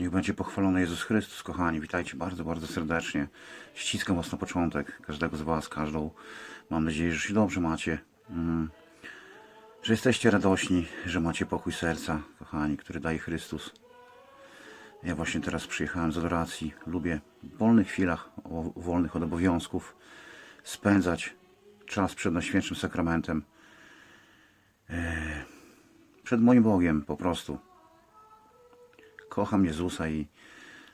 Niech będzie pochwalony Jezus Chrystus, kochani. Witajcie bardzo, bardzo serdecznie. Ściskam Was na początek, każdego z Was, każdą. Mam nadzieję, że się dobrze macie. Mm. Że jesteście radośni, że macie pokój serca, kochani, który daje Chrystus. Ja właśnie teraz przyjechałem z adoracji. Lubię w wolnych chwilach, wolnych od obowiązków, spędzać czas przed Najświętszym Sakramentem. E, Przed moim Bogiem po prostu. Kocham Jezusa i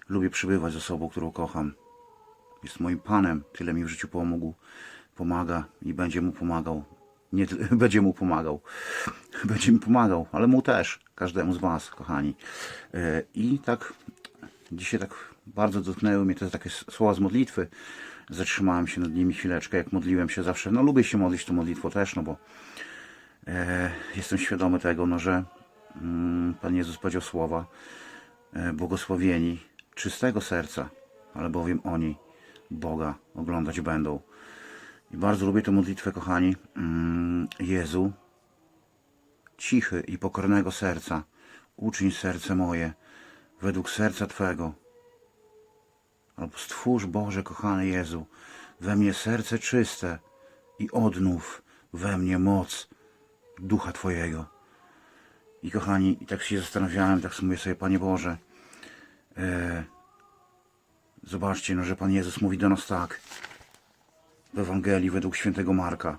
lubię przybywać z osobą, którą kocham. Jest moim Panem, tyle mi w życiu pomógł, pomaga i będzie mu pomagał. Nie będzie mu pomagał. Będzie mi pomagał, ale mu też, każdemu z Was, kochani. E, I tak dzisiaj tak bardzo dotknęły mnie te takie słowa z modlitwy. Zatrzymałem się nad nimi chwileczkę, jak modliłem się zawsze. No lubię się modlić tą modlitwą też, no bo e, jestem świadomy tego, no, że mm, Pan Jezus powiedział słowa błogosławieni czystego serca, ale bowiem oni Boga oglądać będą. I bardzo lubię tę modlitwę, kochani. Mm, Jezu, cichy i pokornego serca, uczyń serce moje według serca Twego. Albo stwórz, Boże, kochany Jezu, we mnie serce czyste i odnów we mnie moc Ducha Twojego. I kochani, i tak się zastanawiałem, tak sobie, Panie Boże, e, zobaczcie, no, że Pan Jezus mówi do nas tak w Ewangelii według świętego Marka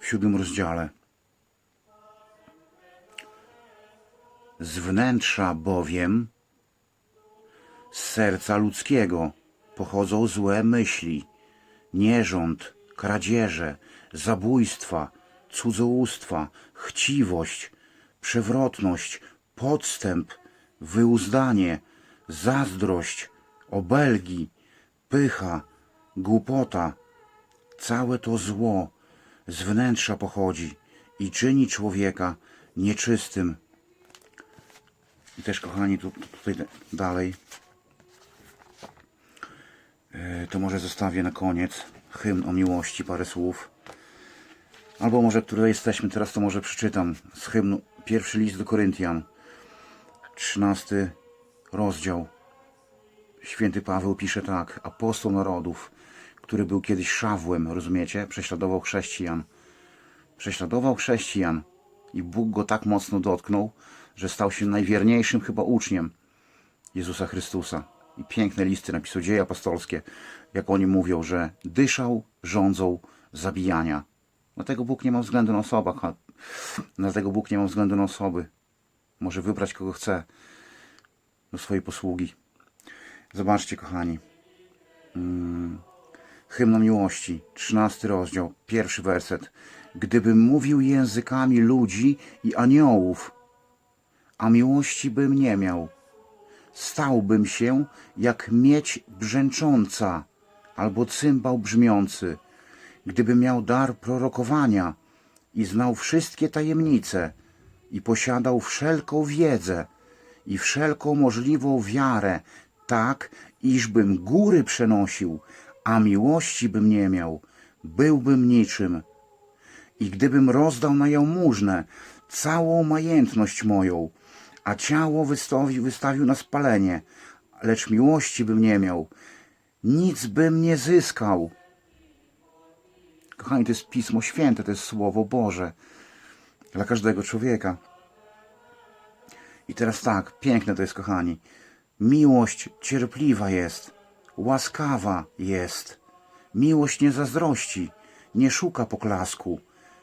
w siódmym rozdziale. Z wnętrza bowiem z serca ludzkiego pochodzą złe myśli, nierząd, kradzieże, zabójstwa, cudzołóstwa, chciwość, przewrotność, podstęp, wyuzdanie, zazdrość, obelgi, pycha, głupota. Całe to zło z wnętrza pochodzi i czyni człowieka nieczystym. I też, kochani, tu, tu- tutaj dalej. E, To może zostawię na koniec hymn o miłości, parę słów. Albo może, które jesteśmy teraz, to może przeczytam z hymnu pierwszy list do Koryntian, 13 rozdział. Święty Paweł pisze tak, apostoł narodów, który był kiedyś Szawłem, rozumiecie? Prześladował chrześcijan. Prześladował chrześcijan i Bóg go tak mocno dotknął, że stał się najwierniejszym chyba uczniem Jezusa Chrystusa. I piękne listy napisał dzieje apostolskie, jak oni mówią, że dyszał rządzą zabijania. Dlatego Bóg nie ma względu na osobach, a dlatego Bóg nie ma względu na osoby. Może wybrać kogo chce do swojej posługi. Zobaczcie, kochani. Mm, Hymn miłości, 13 rozdział, pierwszy werset. Gdybym mówił językami ludzi i aniołów, a miłości bym nie miał, stałbym się jak miedź brzęcząca albo cymbał brzmiący. Gdybym miał dar prorokowania i znał wszystkie tajemnice i posiadał wszelką wiedzę i wszelką możliwą wiarę, tak, iżbym góry przenosił, a miłości bym nie miał, byłbym niczym. I gdybym rozdał na jałmużnę całą majętność moją, a ciało wystawił, wystawił na spalenie, lecz miłości bym nie miał, nic bym nie zyskał. Kochani, to jest Pismo Święte, to jest Słowo Boże dla każdego człowieka. I teraz tak, piękne to jest, kochani. Miłość cierpliwa jest, łaskawa jest. Miłość nie zazdrości, nie szuka poklasku,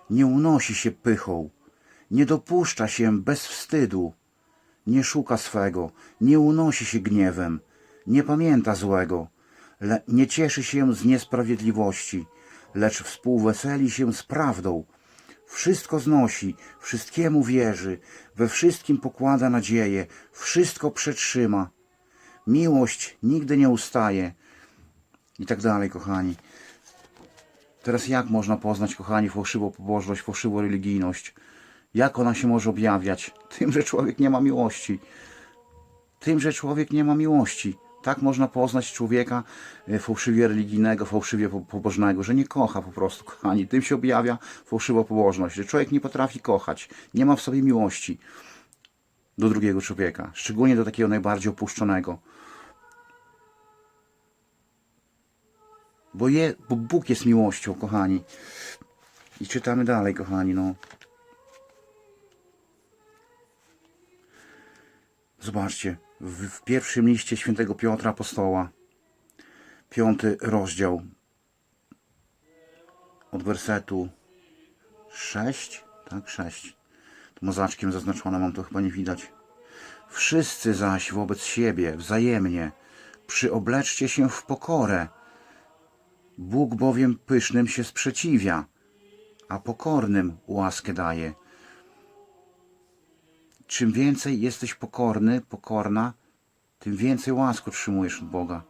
nie unosi się pychą, nie dopuszcza się bez wstydu, nie szuka swego, nie unosi się gniewem, nie pamięta złego, nie cieszy się z niesprawiedliwości, lecz współweseli się z prawdą. Wszystko znosi, wszystkiemu wierzy, we wszystkim pokłada nadzieję, wszystko przetrzyma. Miłość nigdy nie ustaje. I tak dalej, kochani. Teraz jak można poznać, kochani, fałszywą pobożność, fałszywą religijność? Jak ona się może objawiać? Tym, że człowiek nie ma miłości. Tym, że człowiek nie ma miłości. Tak można poznać człowieka e, fałszywie religijnego, fałszywie po- pobożnego, że nie kocha po prostu, kochani. Tym się objawia fałszywa pobożność, że człowiek nie potrafi kochać, nie ma w sobie miłości. do drugiego człowieka, szczególnie do takiego najbardziej opuszczonego. Bo, je, bo Bóg jest miłością, kochani. I czytamy dalej, kochani, no. Zobaczcie, w, w pierwszym liście świętego Piotra Apostoła, piąty rozdział, od wersetu 6, tak, 6. Tu mozaczkiem zaznaczone mam, to chyba nie widać. Wszyscy zaś wobec siebie wzajemnie przyobleczcie się w pokorę. Bóg bowiem pysznym się sprzeciwia, a pokornym łaskę daje. Czym więcej jesteś pokorny, pokorna, tym więcej łask otrzymujesz od Boga.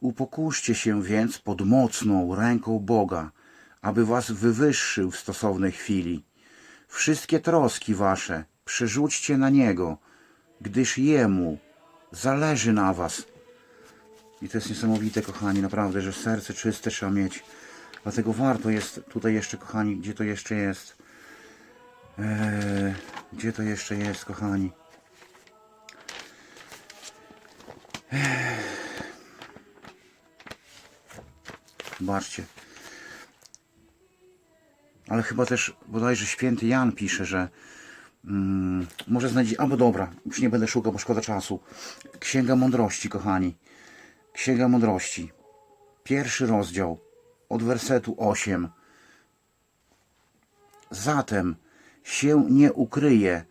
Upokórzcie się więc pod mocną ręką Boga, aby was wywyższył w stosownej chwili. Wszystkie troski wasze przerzućcie na Niego, gdyż Jemu zależy na was. I to jest niesamowite, kochani, naprawdę, że serce czyste trzeba mieć. Dlatego warto jest tutaj jeszcze, kochani, gdzie to jeszcze jest? Eee, gdzie to jeszcze jest, kochani? Zobaczcie. Ale chyba też bodajże święty Jan pisze, że mm, może znajdzie. Albo dobra, już nie będę szukał, bo szkoda czasu. Księga Mądrości, kochani. Księga Mądrości. Pierwszy rozdział od wersetu 8. Zatem się nie ukryje,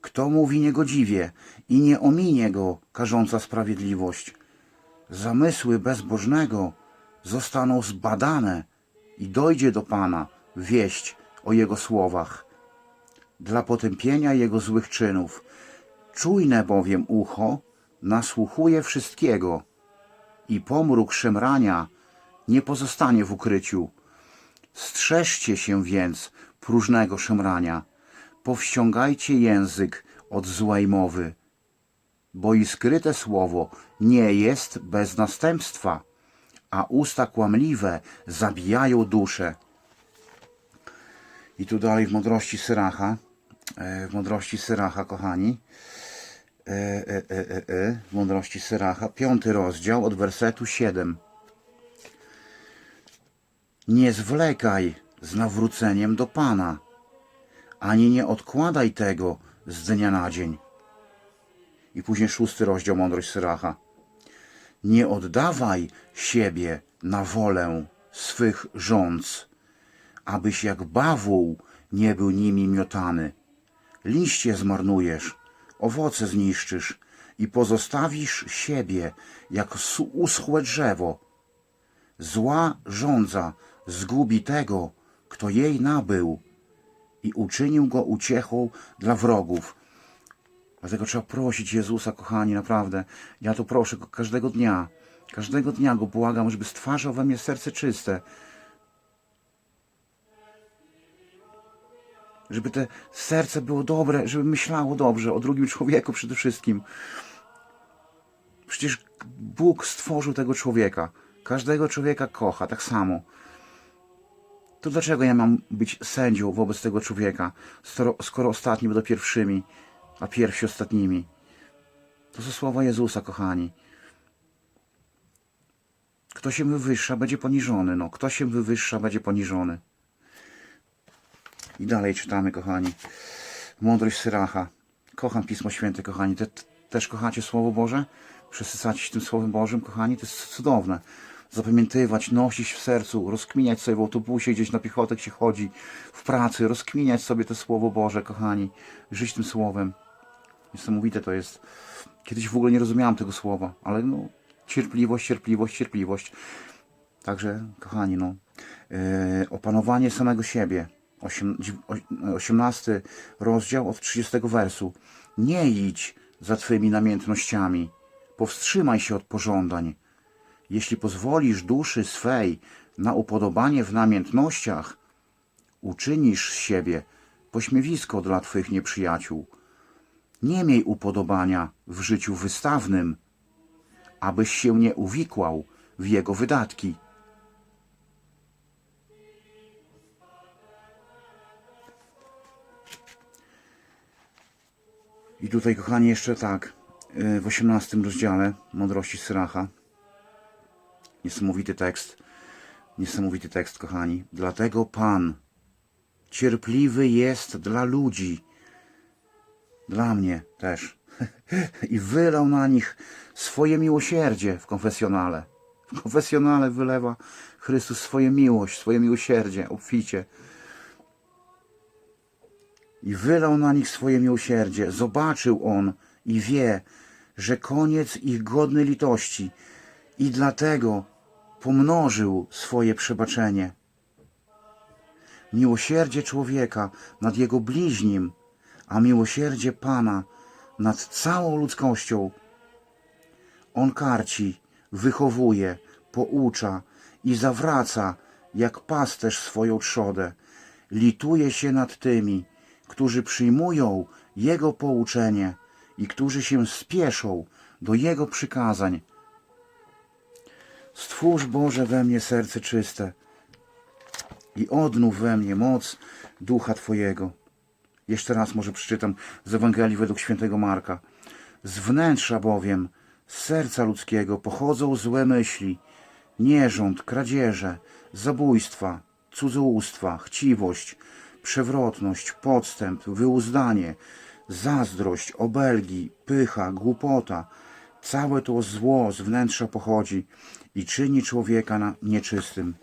kto mówi niegodziwie i nie ominie go karząca sprawiedliwość. Zamysły bezbożnego zostaną zbadane i dojdzie do Pana wieść o Jego słowach. Dla potępienia Jego złych czynów. Czujne bowiem ucho nasłuchuje wszystkiego i pomruk szemrania nie pozostanie w ukryciu. Strzeżcie się więc próżnego szemrania. Powściągajcie język od złej mowy, bo i skryte słowo nie jest bez następstwa, a usta kłamliwe zabijają duszę. I tu dalej w mądrości Syracha, e, w mądrości Syracha, kochani, e, e, w mądrości Syracha, piąty rozdział od wersetu 7. Nie zwlekaj z nawróceniem do Pana, ani nie odkładaj tego z dnia na dzień. I później szósty rozdział Mądrość Syracha. Nie oddawaj siebie na wolę swych rządz, abyś jak bawół nie był nimi miotany. Liście zmarnujesz, owoce zniszczysz i pozostawisz siebie jak uschłe drzewo. Zła rządza zgubi tego, kto jej nabył i uczynił go uciechą dla wrogów. Dlatego trzeba prosić Jezusa, kochani, naprawdę. Ja to proszę go każdego dnia. Każdego dnia go błagam, żeby stwarzał we mnie serce czyste. Żeby te serce było dobre, żeby myślało dobrze o drugim człowieku przede wszystkim. Przecież Bóg stworzył tego człowieka. Każdego człowieka kocha, tak samo. To dlaczego ja mam być sędzią wobec tego człowieka, skoro, skoro ostatni będą pierwszymi, a pierwsi ostatnimi? To są słowa Jezusa, kochani. Kto się wywyższa, będzie poniżony. No, kto się wywyższa, będzie poniżony. I dalej czytamy, kochani. Mądrość Syracha. Kocham Pismo Święte, kochani. Te, też kochacie Słowo Boże? Przesycacie się tym Słowem Bożym, kochani? To jest cudowne. Zapamiętywać, nosić w sercu, rozkminiać sobie w autobusie, gdzieś na piechotę się chodzi, w pracy, rozkminiać sobie to Słowo Boże, kochani. Żyć tym Słowem. Niesamowite to jest. Kiedyś w ogóle nie rozumiałam tego słowa, ale no, cierpliwość, cierpliwość, cierpliwość. Także, kochani, no, yy, opanowanie samego siebie. Osiem, dzi- o- 18 rozdział od 30 wersu. Nie idź za twymi namiętnościami. Powstrzymaj się od pożądań jeśli pozwolisz duszy swej na upodobanie w namiętnościach, uczynisz z siebie pośmiewisko dla Twych nieprzyjaciół. Nie miej upodobania w życiu wystawnym, abyś się nie uwikłał w jego wydatki. I tutaj, kochani, jeszcze tak, y, w osiemnastym rozdziale Mądrości Syracha, Niesamowity tekst. Niesamowity tekst, kochani. Dlatego Pan cierpliwy jest dla ludzi. Dla mnie też. I wylał na nich swoje miłosierdzie w konfesjonale. W konfesjonale wylewa Chrystus swoje miłość, swoje miłosierdzie obficie. I wylał na nich swoje miłosierdzie. Zobaczył on i wie, że koniec ich godny litości i dlatego pomnożył swoje przebaczenie. Miłosierdzie człowieka nad jego bliźnim, a miłosierdzie Pana nad całą ludzkością. On karci, wychowuje, poucza i zawraca jak pasterz swoją trzodę. Lituje się nad tymi, którzy przyjmują Jego pouczenie i którzy się spieszą do Jego przykazań. Stwórz Boże we mnie serce czyste i odnów we mnie moc Ducha Twojego. Jeszcze raz może przeczytam z Ewangelii według świętego Marka. Z wnętrza bowiem, z serca ludzkiego pochodzą złe myśli, nierząd, kradzieże, zabójstwa, cudzołóstwa, chciwość, przewrotność, podstęp, wyuzdanie, zazdrość, obelgi, pycha, głupota. Całe to zło z wnętrza pochodzi i czyni człowieka nieczystym.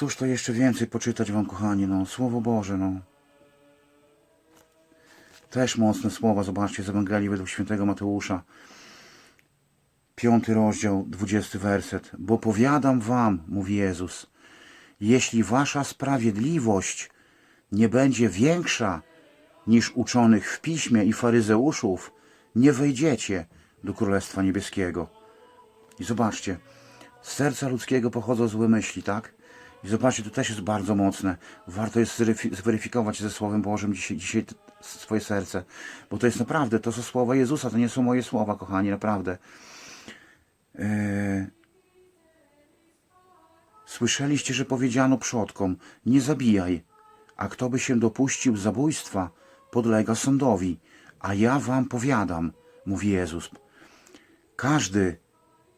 Cóż to jeszcze więcej poczytać wam, kochani, no, Słowo Boże, no. Też mocne słowa, zobaczcie, z Ewangelii według świętego Mateusza. Piąty rozdział, dwudziesty werset. Bo powiadam wam, mówi Jezus, jeśli wasza sprawiedliwość nie będzie większa niż uczonych w piśmie i faryzeuszów, nie wejdziecie do Królestwa Niebieskiego. I zobaczcie, z serca ludzkiego pochodzą złe myśli, tak? I zobaczcie, to też jest bardzo mocne. Warto jest zweryfi- zweryfikować ze Słowem Bożym dzisiaj, dzisiaj swoje serce, bo to jest naprawdę, to są słowa Jezusa, to nie są moje słowa, kochani, naprawdę. Eee, Słyszeliście, że powiedziano przodkom, nie zabijaj, a kto by się dopuścił zabójstwa, podlega sądowi. A ja wam powiadam, mówi Jezus, każdy,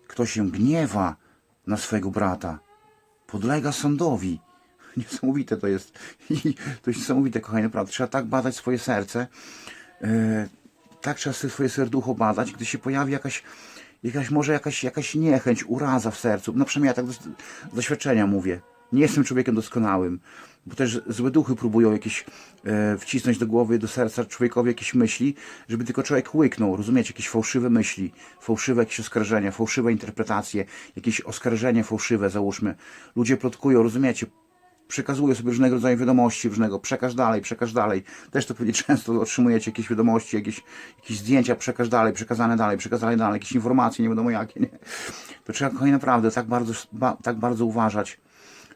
kto się gniewa na swego brata, podlega sądowi. Niesamowite to jest. To jest niesamowite, kochani, naprawdę. Trzeba tak badać swoje serce, e, tak trzeba swoje serducho badać, gdy się pojawi jakaś, jakaś może jakaś, jakaś niechęć, uraza w sercu. No przynajmniej ja tak z doświadczenia mówię. Nie jestem człowiekiem doskonałym, bo też złe duchy próbują jakieś e, wcisnąć do głowy, do serca człowiekowi jakieś myśli, żeby tylko człowiek łyknął, rozumiecie, jakieś fałszywe myśli, fałszywe jakieś oskarżenia, fałszywe interpretacje, jakieś oskarżenie fałszywe, załóżmy. Ludzie plotkują, rozumiecie, przekazują sobie różnego rodzaju wiadomości, różnego, przekaż dalej, przekaż dalej. Też to pewnie często otrzymujecie jakieś wiadomości, jakieś, jakieś zdjęcia, przekaż dalej, przekazane dalej, przekazane dalej, jakieś informacje, nie wiadomo jakie, nie? To trzeba, kochani, naprawdę tak bardzo, ba, tak bardzo uważać.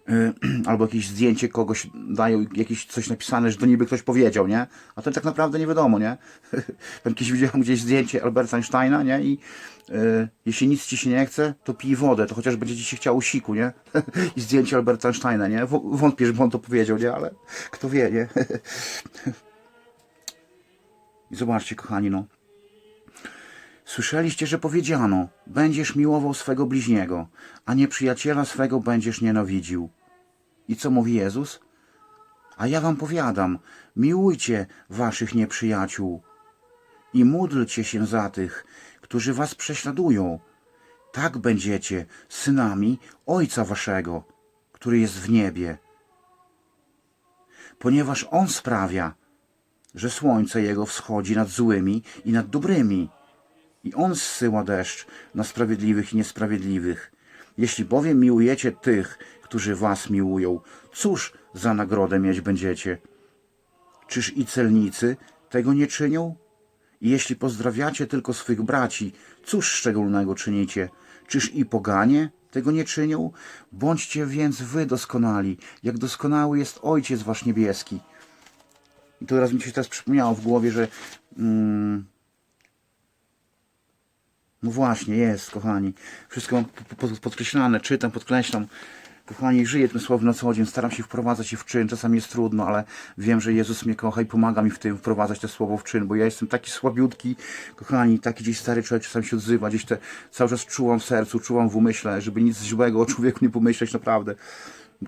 Albo jakieś zdjęcie kogoś dają, jakieś coś napisane, że to niby ktoś powiedział, nie? A to tak naprawdę nie wiadomo, nie? Tam kiedyś widziałem gdzieś zdjęcie Alberta Einsteina, nie? I yy, jeśli nic ci się nie chce, to pij wodę, to chociaż będzie ci się chciało siku, nie? I zdjęcie Alberta Einsteina, nie? Wątpię, żeby on to powiedział, nie? Ale kto wie, nie? I zobaczcie, kochani, no. Słyszeliście, że powiedziano: Będziesz miłował swego bliźniego, a nieprzyjaciela swego będziesz nienawidził. I co mówi Jezus? A ja wam powiadam: miłujcie waszych nieprzyjaciół i módlcie się za tych, którzy was prześladują. Tak będziecie synami Ojca waszego, który jest w niebie. Ponieważ On sprawia, że słońce Jego wschodzi nad złymi i nad dobrymi i On zsyła deszcz na sprawiedliwych i niesprawiedliwych. Jeśli bowiem miłujecie tych, którzy was miłują, cóż za nagrodę mieć będziecie? Czyż i celnicy tego nie czynią? I jeśli pozdrawiacie tylko swych braci, cóż szczególnego czynicie? Czyż i poganie tego nie czynią? Bądźcie więc wy doskonali, jak doskonały jest Ojciec wasz niebieski. I to teraz mi się teraz przypomniało w głowie, że mm, no właśnie, jest, kochani. Wszystko mam po- po- podkreślane, czytam, podkreślam. Kochani, żyję tym słowem na co dzień, staram się wprowadzać je w czyn, czasami jest trudno, ale wiem, że Jezus mnie kocha i pomaga mi w tym wprowadzać to słowo w czyn, bo ja jestem taki słabiutki, kochani, taki gdzieś stary człowiek czasami się odzywa, gdzieś te, cały czas czułam w sercu, czułam w umyśle, żeby nic złego o człowieku nie pomyśleć, naprawdę.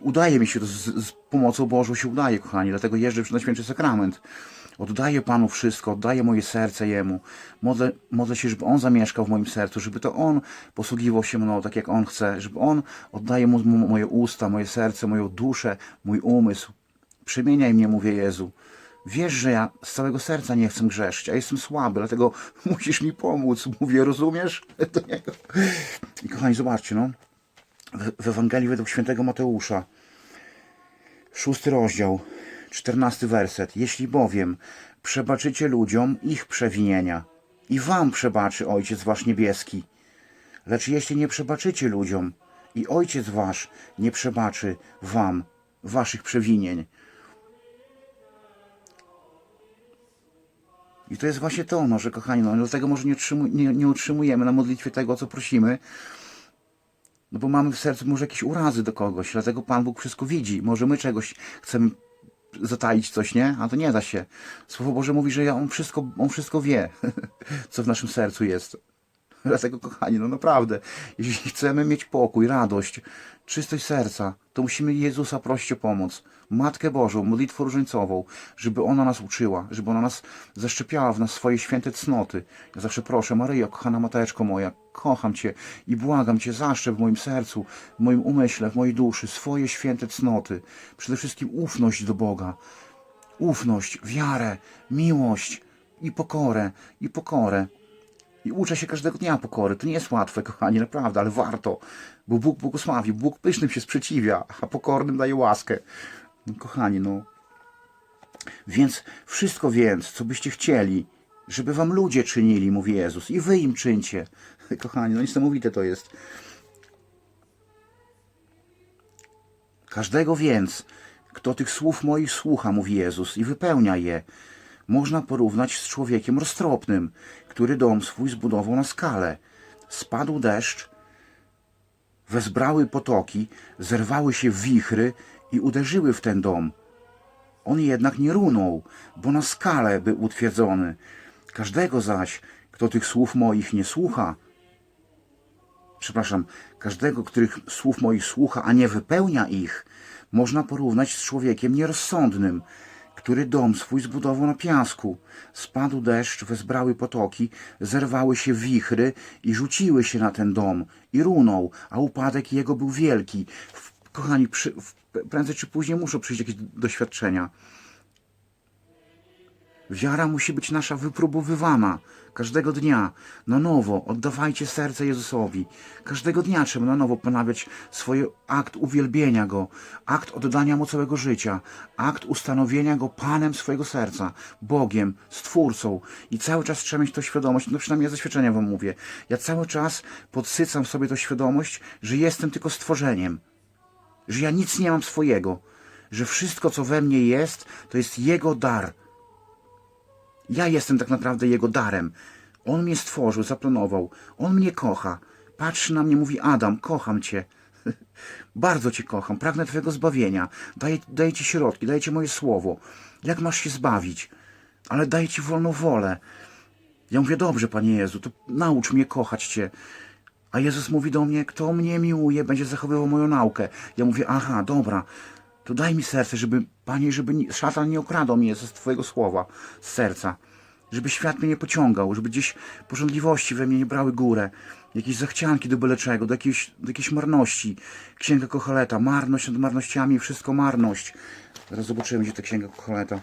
Udaje mi się to z, z pomocą Bożą się udaje, kochani, dlatego jeżdżę na święty sakrament. Oddaję Panu wszystko, oddaję moje serce Jemu. Modlę, modlę się, żeby On zamieszkał w moim sercu, żeby to On posługiwał się mną tak, jak On chce, żeby On oddaje Mu moje usta, moje serce, moją duszę, mój umysł. Przemieniaj mnie, mówię Jezu. Wiesz, że ja z całego serca nie chcę grzeszyć, a jestem słaby, dlatego musisz mi pomóc. Mówię, rozumiesz? Do niego. I kochani, zobaczcie, no. W, w Ewangelii według świętego Mateusza, szósty rozdział, czternasty werset. Jeśli bowiem przebaczycie ludziom ich przewinienia, i wam przebaczy Ojciec Wasz Niebieski. Lecz jeśli nie przebaczycie ludziom, i Ojciec Wasz nie przebaczy wam waszych przewinień. I to jest właśnie to, no, że kochani, no, dlatego może nie, nie, nie otrzymujemy na modlitwie tego, o co prosimy, no bo mamy w sercu może jakieś urazy do kogoś, dlatego Pan Bóg wszystko widzi. Może my czegoś chcemy zataić coś, nie? A to nie da się. Słowo Boże mówi, że ja- On wszystko, on wszystko wie, co w naszym sercu jest. Dlatego, kochani, no naprawdę, jeśli chcemy mieć pokój, radość, czystość serca, to musimy Jezusa prosić o pomoc. Matkę Bożą, modlitwę różańcową, żeby ona nas uczyła, żeby ona nas zaszczepiała w nas swoje święte cnoty. Ja zawsze proszę, Maryjo, kochana mateczko moja, kocham Cię i błagam Cię, zaszczep w moim sercu, w moim umyśle, w mojej duszy swoje święte cnoty. Przede wszystkim ufność do Boga, ufność, wiarę, miłość i pokorę, i pokorę. I uczę się każdego dnia pokory. To nie jest łatwe, kochani, naprawdę, ale warto. Bo Bóg błogosławi, Bóg pysznym się sprzeciwia, a pokornym daje łaskę. Kochani, no. Więc wszystko więc, co byście chcieli, żeby wam ludzie czynili, mówi Jezus, i wy im czyńcie. Kochani, no niesamowite to jest. Każdego więc, kto tych słów moich słucha, mówi Jezus, i wypełnia je, można porównać z człowiekiem roztropnym, który dom swój zbudował na skalę. Spadł deszcz, wezbrały potoki, zerwały się wichry i uderzyły w ten dom. On jednak nie runął, bo na skalę był utwierdzony. Każdego zaś, kto tych słów moich nie słucha, przepraszam, każdego, których słów moich słucha, a nie wypełnia ich, można porównać z człowiekiem nierozsądnym, który dom swój zbudował na piasku. Spadł deszcz, wezbrały potoki, zerwały się wichry i rzuciły się na ten dom i runął, a upadek jego był wielki. W, kochani, przy, w, prędzej czy później muszą przyjść jakieś doświadczenia. Wiara musi być nasza wypróbowywana każdego dnia na nowo. Oddawajcie serce Jezusowi. Każdego dnia trzeba na nowo ponawiać swój akt uwielbienia Go, akt oddania Mu całego życia, akt ustanowienia Go Panem swojego serca, Bogiem, Stwórcą. I cały czas trzeba mieć to świadomość, no przynajmniej ja ze Wam mówię. Ja cały czas podsycam sobie tą świadomość, że jestem tylko stworzeniem że ja nic nie mam swojego, że wszystko, co we mnie jest, to jest Jego dar. Ja jestem tak naprawdę Jego darem. On mnie stworzył, zaplanował. On mnie kocha. Patrzy na mnie, mówi Adam, kocham Cię. Bardzo Cię kocham, pragnę Twojego zbawienia. Daję, daję Ci środki, daję Ci moje słowo. Jak masz się zbawić? Ale daję Ci wolną wolę. Ja mówię, dobrze, Panie Jezu, to naucz mnie kochać Cię. A Jezus mówi do mnie, kto mnie miłuje, będzie zachowywał moją naukę. Ja mówię, aha, dobra, to daj mi serce, żeby, Panie, żeby szatan nie okradał mnie ze Twojego słowa, z serca. Żeby świat mnie nie pociągał, żeby gdzieś porządliwości we mnie nie brały górę. Jakieś zachcianki do byle czego, do jakiejś, do jakiejś marności. Księga Kocheleta, marność nad marnościami, wszystko marność. Zaraz zobaczymy, gdzie ta Księga Kocheleta.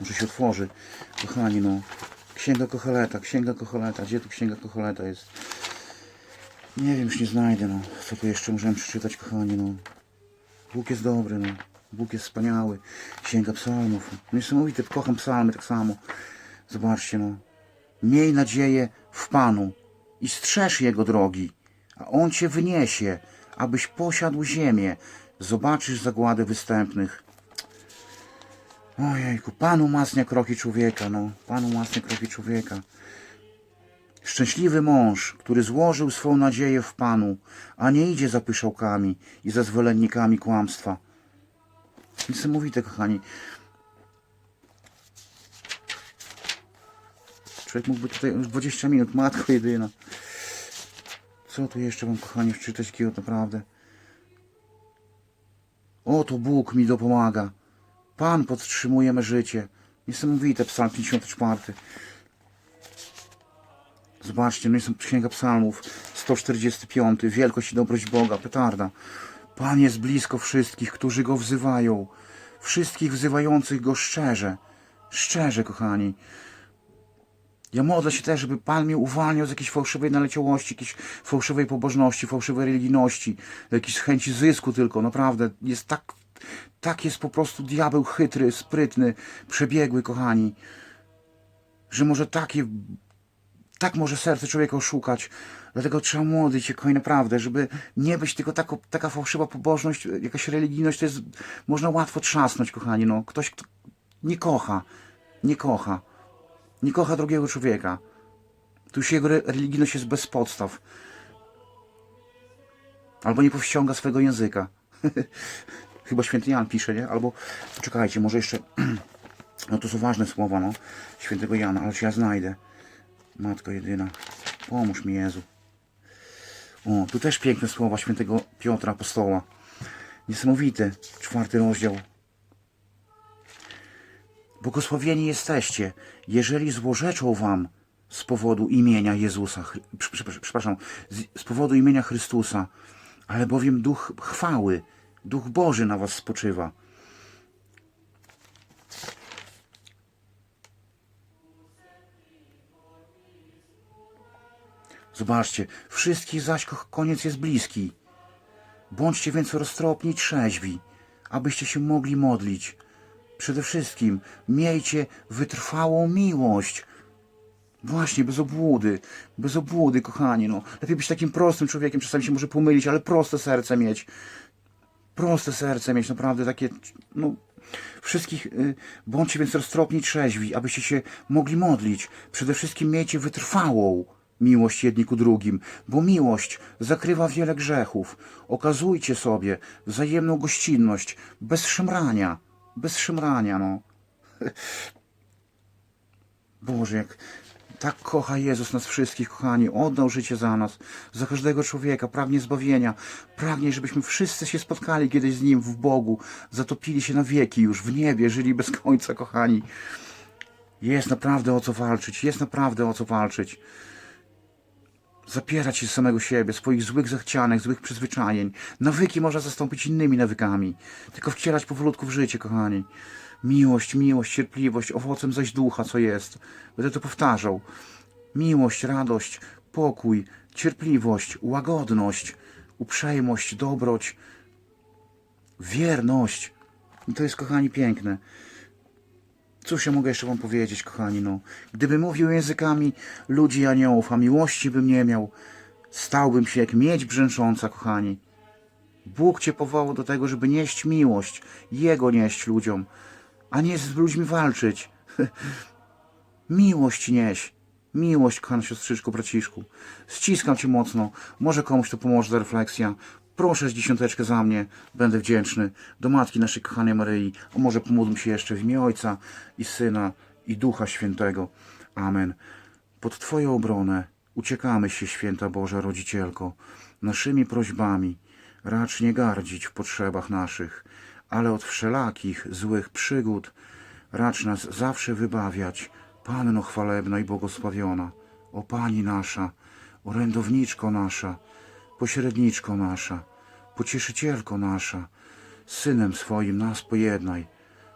Może się otworzy. Kochani, no. Księga Kocheleta, Księga Kocheleta. Gdzie tu Księga Kocheleta jest? Nie wiem, już nie znajdę, no. Co tu jeszcze możemy przeczytać, kochani, no. Bóg jest dobry, no. Bóg jest wspaniały. Księga psalmów. No Niesamowite, kocham psalmy tak samo. Zobaczcie, no. Miej nadzieję w Panu i strzeż Jego drogi, a On Cię wyniesie, abyś posiadł ziemię. Zobaczysz zagładę występnych. Ojejku, Pan umacnia kroki człowieka, no. Pan umacnia kroki człowieka. Szczęśliwy mąż, który złożył swą nadzieję w Panu, a nie idzie za pyszałkami i za zwolennikami kłamstwa. Niesamowite, kochani. Człowiek mógłby tutaj już 20 minut, matko jedyna. Co tu jeszcze mam, kochani, wczytać takiego naprawdę? Oto Bóg mi dopomaga. Pan podtrzymuje me życie. Niesamowite, psalm 54. Zobaczcie, no jest Księga Psalmów, 145. Wielkość i dobroć Boga, petarda. Pan jest blisko wszystkich, którzy Go wzywają. Wszystkich wzywających Go szczerze. Szczerze, kochani. Ja modlę się też, żeby Pan mnie uwalniał z jakiejś fałszywej naleciałości, jakiejś fałszywej pobożności, fałszywej religijności, jakiejś chęci zysku tylko. Naprawdę, jest tak, tak jest po prostu diabeł chytry, sprytny, przebiegły, kochani, że może takie, tak może serce człowieka oszukać. Dlatego trzeba modlić się, kochani, naprawdę, żeby nie być tylko tako, taka fałszywa pobożność, jakaś religijność, to jest, można łatwo trzasnąć, kochani, no. Ktoś, kto nie kocha, nie kocha nie kocha drugiego człowieka. Tu już jego re- religijność jest bez podstaw. Albo nie powściąga swego języka. Chyba święty Jan pisze, nie? Albo, czekajcie, może jeszcze, no to są ważne słowa, no, świętego Jana, ale czy ja znajdę. Matko jedyna, pomóż mi Jezu. O, tu też piękne słowa świętego Piotra Apostoła. Niesamowite, czwarty rozdział, Błogosławieni jesteście, jeżeli złorzeczą wam z powodu imienia Jezusa, przepraszam, z powodu imienia Chrystusa, ale bowiem Duch chwały, Duch Boży na was spoczywa. Zobaczcie, wszystkich zaś ko- koniec jest bliski. Bądźcie więc roztropni i trzeźwi, abyście się mogli modlić. Przede wszystkim miejcie wytrwałą miłość. Właśnie, bez obłudy, bez obłudy, kochani, no. Lepiej być takim prostym człowiekiem, czasami się może pomylić, ale proste serce mieć. Proste serce mieć, naprawdę takie, no, wszystkich, y, bądźcie więc roztropni i trzeźwi, abyście się mogli modlić. Przede wszystkim miejcie wytrwałą miłość jedni ku drugim, bo miłość zakrywa wiele grzechów. Okazujcie sobie wzajemną gościnność, bez szemrania, bez szemrania, no. Boże, jak tak kocha Jezus nas wszystkich, kochani, oddał życie za nas, za każdego człowieka, pragnie zbawienia, pragnie, żebyśmy wszyscy się spotkali kiedyś z Nim w Bogu, zatopili się na wieki już, w niebie, żyli bez końca, kochani. Jest naprawdę o co walczyć, jest naprawdę o co walczyć. Zapierać się samego siebie, swoich złych zachcianek, złych przyzwyczajeń. Nawyki można zastąpić innymi nawykami. Tylko wcielać powolutku w życie, kochani. Miłość, miłość, cierpliwość, owocem zaś ducha, co jest. Będę to powtarzał. Miłość, radość, pokój, cierpliwość, łagodność, uprzejmość, dobroć, wierność. I to jest, kochani, piękne. Cóż ja mogę jeszcze wam powiedzieć, kochani, no. Gdybym mówił językami ludzi aniołów, a miłości bym nie miał, stałbym się jak miedź brzęcząca, kochani. Bóg cię powołał do tego, żeby nieść miłość, Jego nieść ludziom, a nie z ludźmi walczyć. miłość nieś. Miłość, kochana siostrzyczko, braciszku. Ściskam cię mocno. Może komuś to pomoże ta refleksja. Proszę z dziesiąteczkę za mnie. Będę wdzięczny. Do Matki naszej kochanej Maryi. A może pomódlmy się jeszcze w imię Ojca i Syna i Ducha Świętego. Amen. Pod Twoją obronę uciekamy się, Święta Boża Rodzicielko, naszymi prośbami. Racz nie gardzić w potrzebach naszych, ale od wszelakich złych przygód racz nas zawsze wybawiać. Panno chwalebna i błogosławiona, o Pani nasza, orędowniczko nasza, pośredniczko nasza, pocieszycielko nasza, Synem swoim nas pojednaj,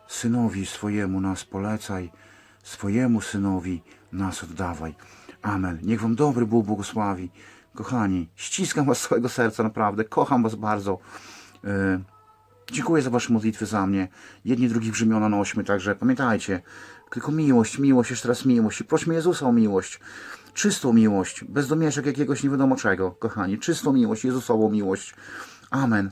Synowi swojemu nas polecaj, swojemu Synowi nas oddawaj. Amen. Niech Wam dobry Bóg błogosławi. Kochani, ściskam Was z całego serca, naprawdę. Kocham Was bardzo. E, Dziękuję za Wasze modlitwy za mnie. Jedni drugich brzemiona nośmy, także pamiętajcie. Tylko miłość, miłość, jeszcze raz miłość. I prośmy Jezusa o miłość. Czystą miłość, bez domieszek jakiegoś nie wiadomo czego, kochani. Czystą miłość, Jezusową miłość. Amen.